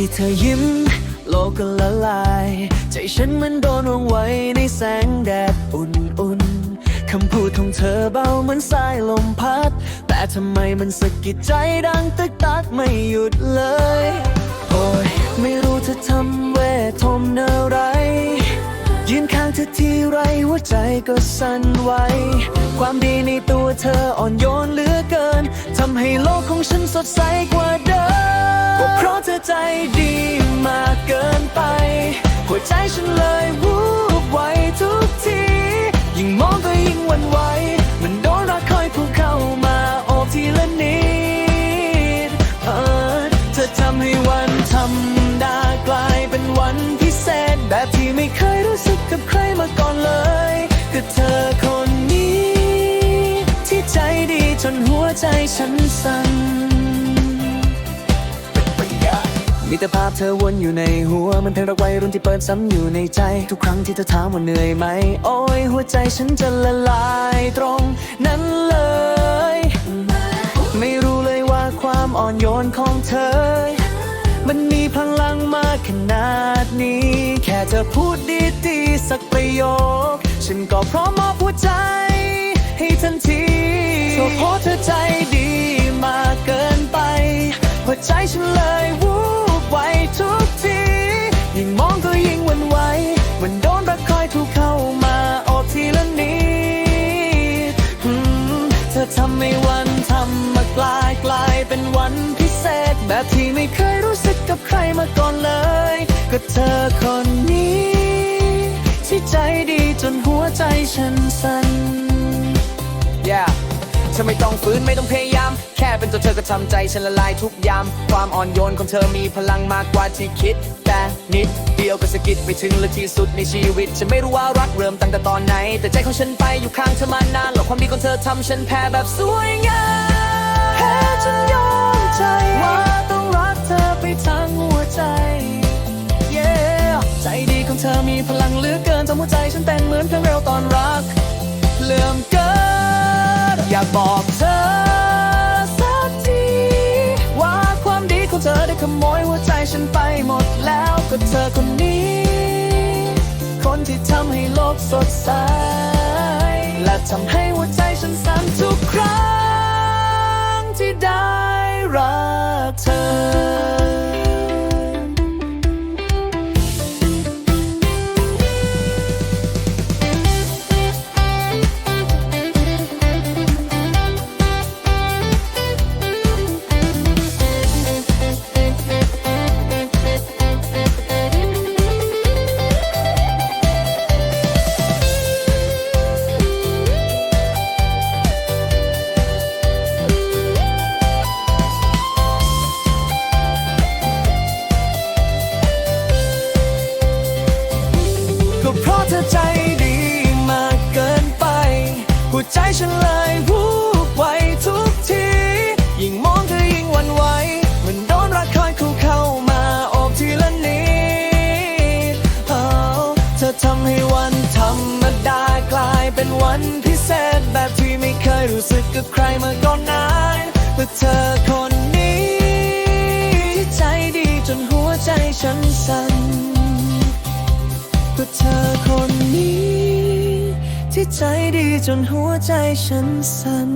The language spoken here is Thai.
ที่เธอยิ้ม โลกก็ละลาย ใจฉันมันโดนวางไว้ในแสงแดดอุ่นๆ คำพูดของเธอเบาเหมือนสายลมพัด แต่ทำไมมันสะกิดใจดังตึกตักไม่หยุดเลย โอ้ยไม่รู้เธอทำเวทมนต์อะไรยืนข้างเธอทีไรหัวใจก็สั่นไหว ความดีในตัวเธออ่อนโยนเหลือเกิน ทำให้โลกของฉันสดใสกว่า ก็เพราะเธอใจดีมากเกินไป หัวใจฉันเลยวูบไวทุกที ยิ่งมองก็ยิ่งหวันไหวมันโดนรักคอยผูกเข้ามาโอบทีละนิดเออเธอทำให้วันธรรมดากลายเป็นวันพิเศษ แบบที่ไม่เคยรู้สึกกับใครมาก่อนเลยก็เธอคนนี้ ที่ใจดีจนหัวใจฉันสั่น มีแต่ภาพเธอวนอยู่ในหัว มันเพลงรักวัยรุ่นที่เปิดซ้ำอยู่ในใจ ทุกครั้งที่เธอถามว่าเหนื่อยไหม โอ้ยหัวใจฉันจะละลายตรงนั้นเลย ไม่รู้เลยว่าความอ่อนโยนของเธอ มันมีพลังมากขนาดนี้ แค่เธอพูดดีๆสักประโยค ฉันก็พร้อมมอบหัวใจให้ทันทีก็เพราะเธอใจดีมากเกินไปหัวใจฉันเลยำมากลายกลายเป็นวันพิเศษ แบบที่ไม่เคยรู้สึกกับใครมาก่อนเลย ก็เธอคนนี้ ที่ใจดีจนหัวใจฉันสั่น yeah เธอไม่ต้องฝืนไม่ต้องพยายาม แค่เป็นตัวเธอก็ทำใจฉันละลายทุกยาม ความอ่อนโยนของเธอมีพลังมากกว่าที่คิด แต่นิดเดียวก็สะกิดไปถึงและที่สุดในชีวิต ฉันไม่รู้ว่ารักเริ่มตั้งแต่ตอนไหน แต่ใจของฉันไปอยู่ข้างเธอมานานหลอกความดีของเธอทำฉันแพ้แบบสวยงาม ใจว่าต้องรักเธอไปทั้งหัวใจ yeah ใจดีของเธอมีพลังเหลือเกินทำหัวใจฉันเต้นเหมือนเพลงเร็วตอนรักเลื่อมเกินอยากบอกเธอสักทีว่าความดีของเธอได้ขโมยหัวใจฉันไปหมดแล้วก็เธอคนนี้ คนที่ทำให้โลกสดใสและทำให้ ใจฉันเลยวูบไวทุกที ยิ่งมองเธอยิ่งวันไหวเหมือนโดนรักคอยคู่เข้ามาโอบทีละนิดเอ้าเธอทำให้วันธรรมดากลายเป็นวันพิเศษแบบที่ไม่เคยรู้สึกกับใครมาก่อนนานเมื่อเธอคนนี้ที่ใจดีจนหัวใจฉันสั่นก็เธอ ใจดีจนหัวใจฉันสั่น